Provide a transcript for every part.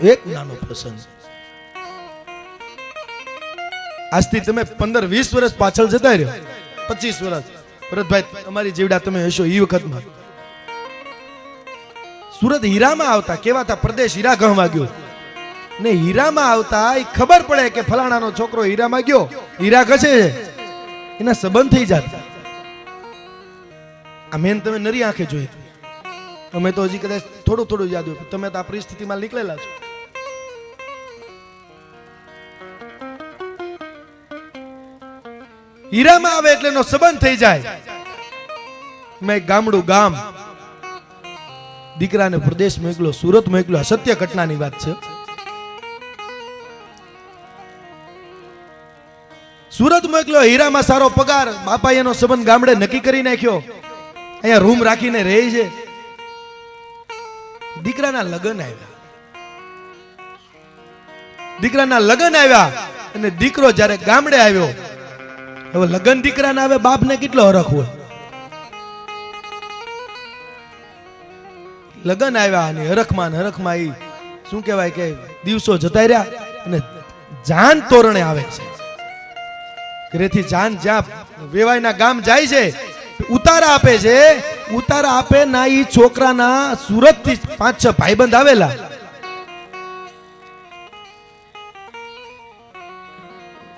એક નાનો પ્રસંગ. આજથી તમે પંદર, વીસ વર્ષ પાછળ જતા રહ્યો. પચીસ વર્ષ. ભરતભાઈ, તમારી જીવડા તમે હશો એ વખતમાં. સુરત હીરામાં આવતા કેવાતા પ્રદેશ હીરા ગણવા ગયો ને હીરામાં આવતા એ ખબર પડે કે ફલાણાનો છોકરો હીરામાં ગયો. હીરા ઘસે એના સંબંધ થઈ જતા. આ મેન તમે નરી આંખે જોઈ. અમે તો હજી કદાચ થોડું થોડું યાદ હોય તમે તો આ પરિસ્થિતિમાં નીકળેલા છો. હીરામાં આવે એટલે એનો સંબંધ થઈ જાય. મેં ગામડું ગામ દીકરાને પ્રદેશ મોકલો સુરત મોકલ્યો. આ સત્ય ઘટનાની વાત છે. સુરત મોકલ્યો, હીરામાં સારો પગાર. બાપા એનો સંબંધ ગામડે નક્કી કરી નાખ્યો. અહીંયા રૂમ રાખીને રહે છે. દીકરાના લગ્ન આવ્યા. દીકરાના લગ્ન આવ્યા અને દીકરો જ્યારે ગામડે આવ્યો હવે લગ્ન દીકરાના આવે બાપને કેટલો હરખ હોય? લગ્ન આવ્યા અને હરખમાં હરખમાં એ શું કહેવાય કે દિવસો જતા રહ્યા અને જાન તોરણે આવે છે. ઘરેથી જાન જ્યાં વેવાયના ગામ જાય છે, ઉતારા આપે છે, ઉતારા આપે ના એ છોકરાના સુરતથી પાંચ છ ભાઈબંધ આવેલા.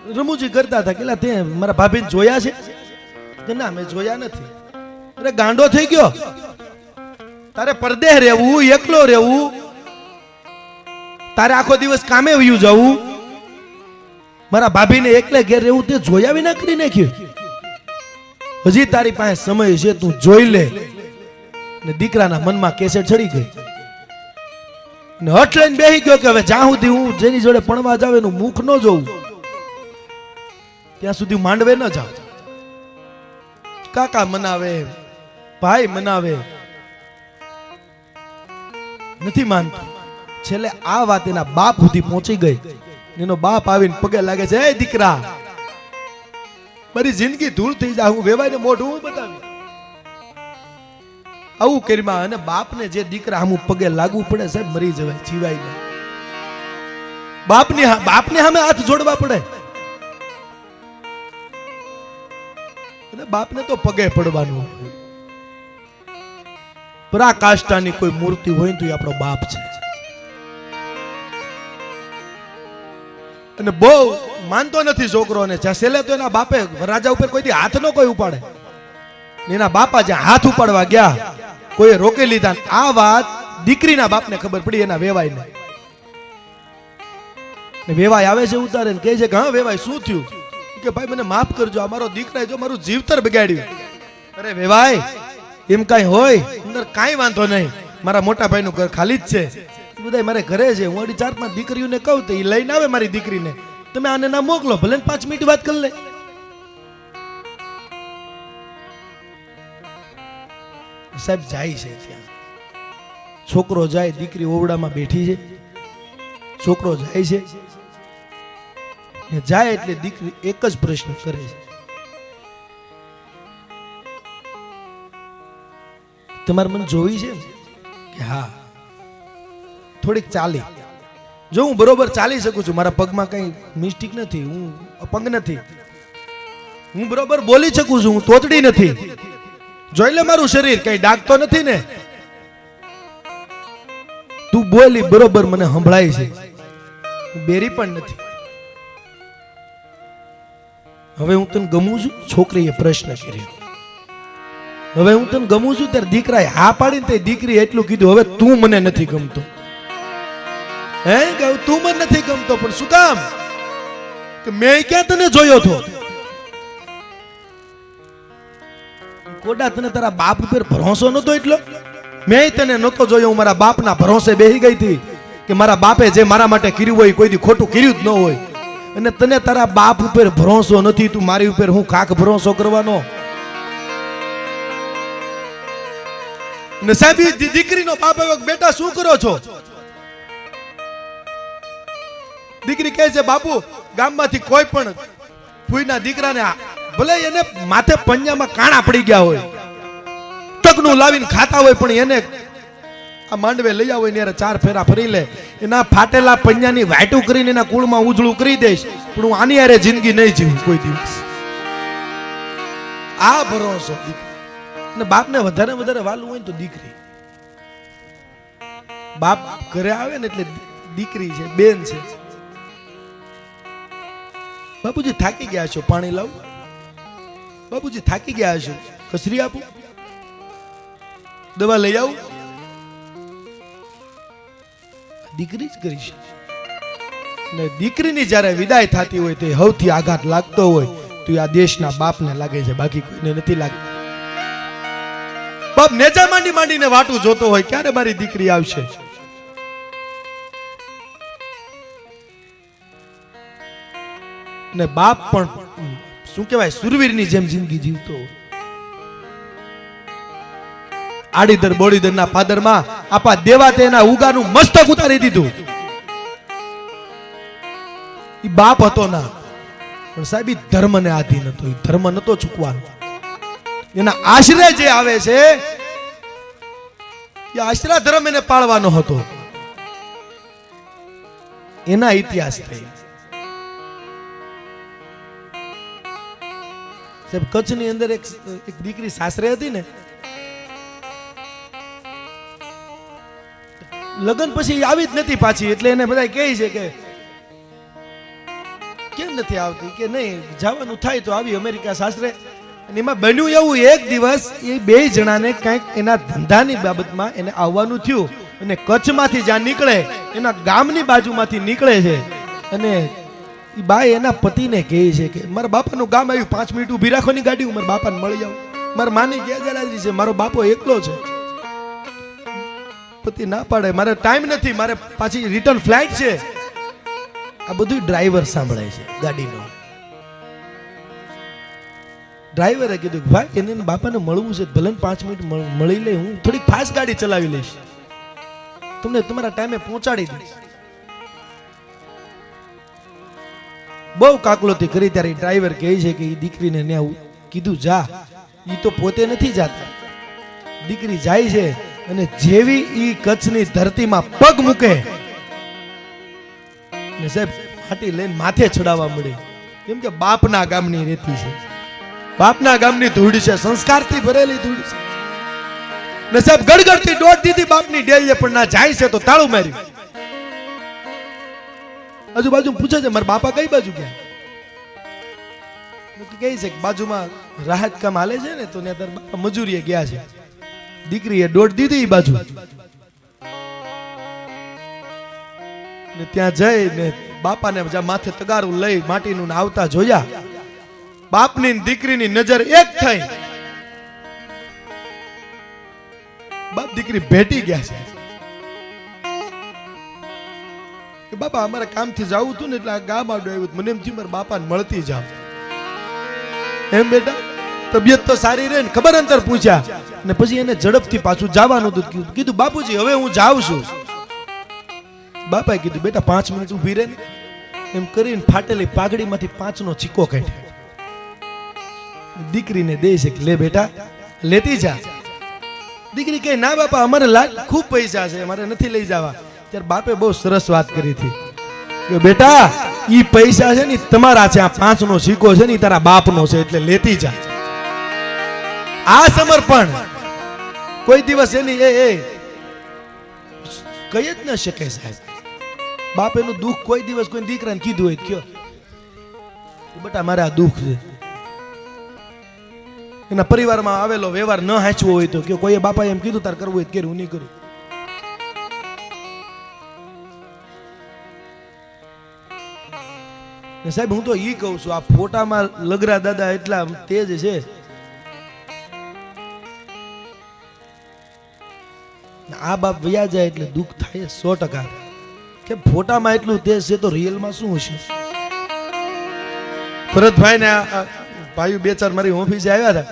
રમૂજી કરતા હતા કેલા તે મારા ભાભીને જોયા છે? ના, મેં જોયા નથી. અરે ગાંડો થઈ ગયો. તારે પરદેહ રહેવું, એકલો રહેવું? તારે આખો દિવસ કામે વયું જવું? મારા ભાભીને એકલે ઘેર રહેવું તે જોયા વિના કરી નાખ્યું. હજી તારી પાસે સમય છે, તું જોઈ લે. ને દીકરાના મનમાં કેસેટ ચડી ગઈ. ને હટ લઈને બેહી ગયો કે હવે જ્યાં સુધી હું જેની જોડે પણવા જાવ એનું મુખ ન જોઉં. ત્યાં સુધી માંડવે ન જાવ કાકા મનાવે, ભાઈ મનાવે. નથી માનતો. છેલ્લે આ વાત એના બાપ સુધી પહોંચી ગઈ. એનો બાપ આવીને પગે લાગે છે, એ દીકરા, મારી જિંદગી ધૂળ થઈ જાય હું વેવાઈને મોઢું હું બતાવી. આવું કરીમાં અને બાપને જે દીકરા આમ પગે લાગવું પડે સાહેબ, મરી જવાય, જીવાય નહીં. બાપની બાપને સામે હાથ જોડવા પડે. બાપને તો પગે પડવાનું. પરાકાષ્ઠાની કોઈ મૂર્તિ હોય તો એ આપણો બાપ છે. અને બહુ માનતો નથી છોકરો ને જસેલે તો એના બાપે રાજા ઉપર કોઈ દી હાથ નો કોઈ ઉપાડે. એના બાપા જ્યાં હાથ ઉપાડવા ગયા, કોઈએ રોકી લીધા. આ વાત દીકરીના બાપને ખબર પડી, એના વેવાઈને. વેવાય આવે છે ઉતારે કહે છે કે, હા વેવાય શું થયું? કે ભાઈ, મને માફ કરજો અમારો દીકરા જો મારું જીવતર બગાડ્યું. અરે વેવાય એમ કાંઈ હોય, અંદર કાંઈ વાંધો નહીં. મારા મોટા ભાઈનું ઘર ખાલી જ છે. બધા મારે ઘરે છે. હું અઢી ચાર પાંચ દીકરીઓને કહું તો એ લઈને આવે મારી દીકરીને. તમે આને ના મોકલો, ભલે પાંચ મિનિટ વાત કરી લે. સાહેબ, જાય છે ત્યાં. છોકરો જાય, દીકરી ઓરડામાં બેઠી છે. છોકરો જાય છે. ને જાય એટલે દીકરી એક જ પ્રશ્ન કરે છે. તમારે મને જોવી છે? કે હા. થોડીક ચાલી. જો હું બરોબર ચાલી શકું છું, મારા પગમાં કઈ મિસ્ટેક નથી, હું અપંગ નથી. હું બરોબર બોલી શકું છું, હું તોતડી નથી. જોઈ લે મારું શરીર, કઈ ડાકતો નથી ને. તું બોલી બરોબર મને સંભળાય છે. બેરી પણ નથી. હવે હું તને ગમું છું? છોકરીએ પ્રશ્ન કર્યો. હવે હું તને ગમું છું? ત્યારે દીકરાએ હા પાડીને તે દીકરી એટલું કીધું, હવે તું મને નથી ગમતો. હે કે તું મને નથી ગમતો, પણ શું કામ? કે મેં ક્યાં તને જોયો તો? કોડા તને તારા બાપ ઉપર ભરોસો નતો એટલો? મેં તને નતો જોયો, હું મારા બાપના ભરોસે બેહી ગઈ હતી કે મારા બાપે જે મારા માટે કર્યું હોય કોઈ દી ખોટું કર્યું જ ન હોય. અને તને તારા બાપ ઉપર ભરોસો નથી, તું મારી ઉપર હું કાક ભરોસો કરવાનો? ને દીકરીનો બાપ આવ્યો બેટા, શું કરો છો? દીકરી કહે છે, બાપુ, ગામમાંથી કોઈ પણ ફૂઈના દીકરાને ભલે એને માથે પંજામાં કાણા પડી ગયા હોય ટકનું લાવીને ખાતા હોય, પણ એને આ માંડવે લઈ આવો એને ચાર ફેરા ફરી લે. એના ફાટેલા પંજાની વાટું કરીને એના કુળમાં ઉજળું કરી દઈશ. પણ હું આની હારે જિંદગી નહીં જીવું કોઈ દિવસ. આ ભરોસો ને બાપને વધારે વધારે વાલું હોય તો દીકરી. બાપ ઘરે આવે ને એટલે દીકરી છે, બેન છે. બાપુજી થાકી ગયા છો, પાણી લાવું. બાપુજી થાકી ગયા છો, કસરી આપું. દવા લઈ આવું. દીકરી જ કરી ને દીકરીની જ્યારે વિદાય થતી હોય તે સૌથી આઘાત લાગતો હોય તો આ દેશના બાપને લાગે છે, બાકી કોઈને નથી લાગતું. બાપ નેજા માંડી માંડીને વાટું જોતો હોય, ક્યારે મારી દીકરી આવશે? ને બાપ પણ, શું કહેવાય, સુરવીરની જેમ જિંદગી જીવતો હોય. આડીદર બોડીદરના પાદરમાં આપા દેવા તેના ઉગાનું મસ્તક ઉતારી દીધું. એ બાપ હતો ના. પણ સાહેબ ધર્મને આધીન હતો. એ ધર્મ નતો ચૂકવાનો. એના આશરે જે આવે છે એ આશરા ધર્મ એને પાળવાનો હતો. એના ઇતિહાસ થઈ. સાહેબ, કચ્છની અંદર એક દીકરી સાસરે હતી ને લગ્ન પછી આવી જ નથી પાછી, એટલે એને બધા કહે છે કે, કેમ નથી આવતી? કે નહીં, જવાનું થાય તો આવી અમેરિકા સાસરે. એમાં બન્યું એવું એક દિવસ, એ બે જણાને કંઈક એના ધંધાની બાબતમાં એને આવવાનું થયું અને કચ્છમાંથી જ્યાં નીકળે, એના ગામની બાજુમાંથી નીકળે છે. અને એ બાઈ એના પતિને કહે છે કે, મારા બાપાનું ગામ આવ્યું, પાંચ મિનિટ ઊભી રાખો ની ગાડી, હું મારા બાપાને મળી જાઉં મારા માની ગેરહાજરી છે, મારો બાપો એકલો છે. પતિ ના પાડે. મારે ટાઈમ નથી. મારે પાછી રિટર્ન ફ્લાઇટ છે. આ બધું ડ્રાઈવર સાંભળે છે ગાડીનો. ડ્રાઈવરે કીધું ભાઈ, એને બાપાને મળવું છે. ભલે પાંચ મિનિટ મળી લે. હું થોડીક ફાસ્ટ ગાડી ચલાવી લઈશ. તમને તમારા ટાઈમે પહોંચાડી દઈશ. બહુ કાકલોતી કરી ત્યારે ડ્રાઈવર કહે છે કે એ દીકરીને ને કીધું, જા. એ તો પોતે નથી જાતા. દીકરી જાય છે. અને જેવી ઈ કચ્છની ધરતીમાં પગ મૂકે, ને સાહેબ માટી લઈને માથે ચડાવવા મળી. કેમ કે બાપના ગામની રેતી છે. બાપના ગામની ધૂળ છે, સંસ્કારથી ભરેલી ધૂળ છે. ને સાહેબ, ગડગડતી દોઢ દીધી બાપની ડેલીએ પણ ના જાય છે તો તાળું માર્યું. આજુબાજુ પૂછે છે, મારા બાપા કઈ બાજુ ગયા? કહે છે બાજુમાં રાહત કામ હાલે છે ને, તો ત્યાં બાપા મજૂરીએ ગયા છે. દીકરીએ દોઢ દીધી બાજુ. ને ત્યાં જઈ ને બાપાને માથે તગારું લઈ માટીનું આવતા જોયા. બાપની દીકરીની નજર એક થઈ. બાપ દીકરી ભેટી ગયા છે. બાપા, અમારે કામથી જવું હતું ને એટલે આ ગામ આડું આવ્યું મને એમ થયું મારા બાપાને મળતી જાવ એમ બેટા? તબિયત તો સારી રહે ને ખબર અંતર પૂછ્યા. ને પછી એને ઝડપથી પાછું જવાનું હતું. કીધું બાપુજી, હવે હું જાઉં છું. બાપાએ કીધું, બેટા, પાંચ મિનિટ ઊભી રહે ને. એમ કરીને ફાટેલી પાઘડીમાંથી પાંચનો ચીકો કાઢ્યો. દીકરીને દે છે લે બેટા, લેતી જા. દીકરી કહે, ના બાપા, અમારે લાખ ખૂબ પૈસા છે અમારે નથી લઈ જવા. ત્યારે બાપે બહુ સરસ વાત કરી હતી. કે, બેટા, ઈ પૈસા છે ને તમારા છે, આ પાંચનો સિક્કો છે ને તારા બાપનો છે, એટલે લેતી જા. આ સમર્પણ. કોઈ દિવસ એની, એ એ કહી જ ન શકે સાહેબ. બાપ એનું દુઃખ કોઈ દિવસ કોઈ દીકરાને કીધું હોય કયો. બટા, મારે આ દુઃખ છે. એના પરિવારમાં આવેલો વ્યવહાર ન હાચવો હોય તો કે કોઈએ બાપાએ એમ કીધું, તાર કરવું હોય તો કે હું નહીં કરું. સાહેબ, હું તો ઈ કહું છું, આ ફોટામાં લગરા દાદા એટલા તેજ છે. આ બાપ વયા જાય એટલે દુઃખ થાય સો ટકા કે ફોટામાં એટલું તેજ છે તો રિયલમાં શું હશે? ભરતભાઈ ને ભાઈ બે ચાર મારી ઓફિસે આવ્યા હતા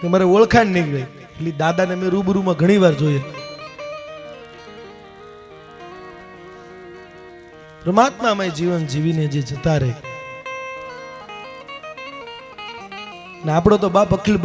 કે મારે ઓળખાણ નીકળી. એટલે દાદાને મેં રૂબરૂમાં ઘણી વાર જોઈએ પરમાત્મામય જીવન જીવીને જે જતા રહે. ને આપણો તો બાપ અખિલ